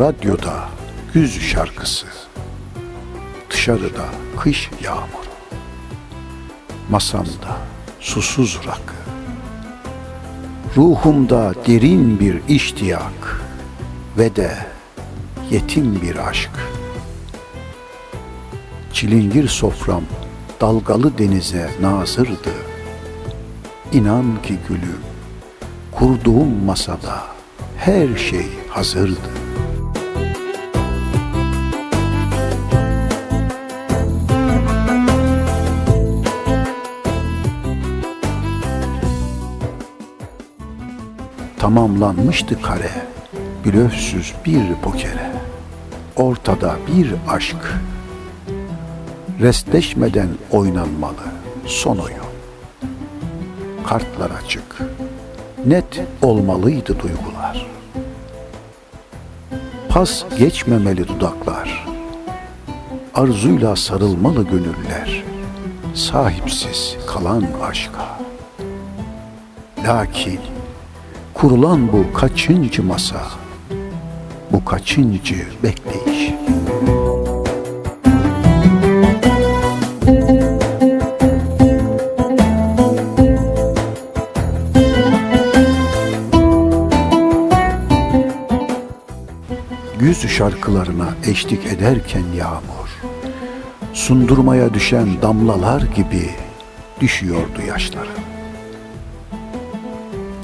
Radyoda güz şarkısı, dışarıda kış yağmuru, masamda susuz rakı, ruhumda derin bir iştiyak ve de yetim bir aşk. Çilingir sofram dalgalı denize nazırdı. İnan ki gülüm, kurduğum masada her şey hazırdı. Tamamlanmıştı kare, blöfsüz bir pokere. Ortada bir aşk, restleşmeden oynanmalı son oyun. Kartlar açık, net olmalıydı duygular. Pas geçmemeli dudaklar, arzuyla sarılmalı gönüller, sahipsiz kalan aşka. Lakin kurulan bu kaçıncı masa, bu kaçıncı bekleyiş. Güz şarkılarına eşlik ederken yağmur, sundurmaya düşen damlalar gibi düşüyordu yaşları.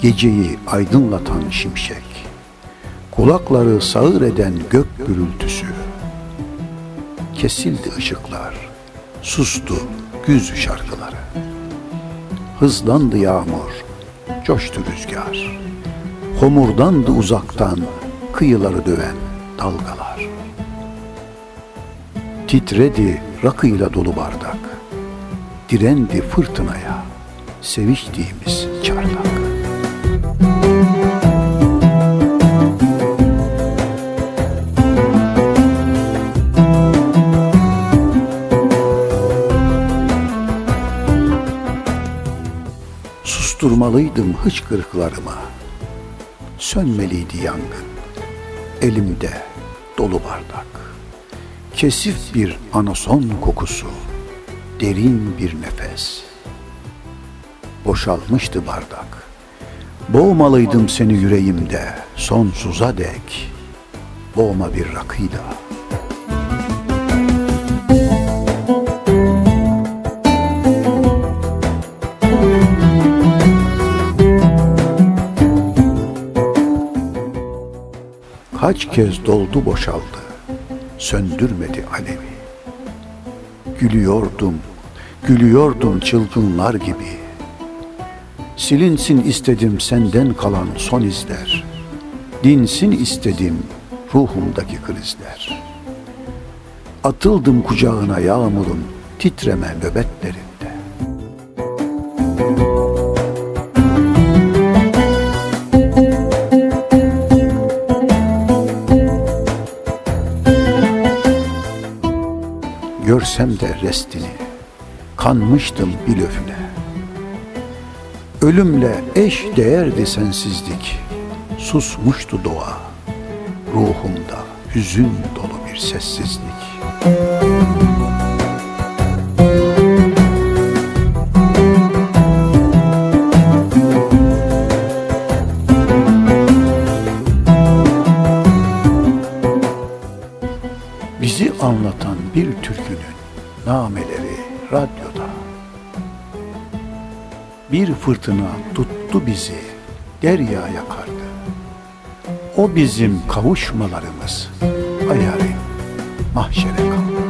Geceyi aydınlatan şimşek, kulakları sağır eden gök gürültüsü, kesildi ışıklar, sustu güz şarkıları. Hızlandı yağmur, coştu rüzgar, homurdandı uzaktan kıyıları döven dalgalar. Titredi rakıyla dolu bardak, direndi fırtınaya seviştiğimiz çardak. Susturmalıydım hıçkırıklarımı. Sönmeliydi yangın. Elimde dolu bardak. Kesif bir anason kokusu. Derin bir nefes. Boşalmıştı bardak. Boğmalıydım seni yüreğimde sonsuza dek. Boğma bir rakıyla. Kaç kez doldu boşaldı, söndürmedi alevi. Gülüyordum, gülüyordum çılgınlar gibi. Silinsin istedim senden kalan son izler. Dinsin istedim ruhumdaki krizler. Atıldım kucağına yağmurun titreme nöbetlerinde. Görsem de restini, kanmıştım bilöfüne. Ölümle eş değerdi sensizlik, susmuştu doğa. Ruhumda hüzün dolu bir sessizlik. Bizi nameleri radyoda. Bir fırtına tuttu bizi, derya yakardı. O bizim kavuşmalarımız, ayarı mahşere kaldı.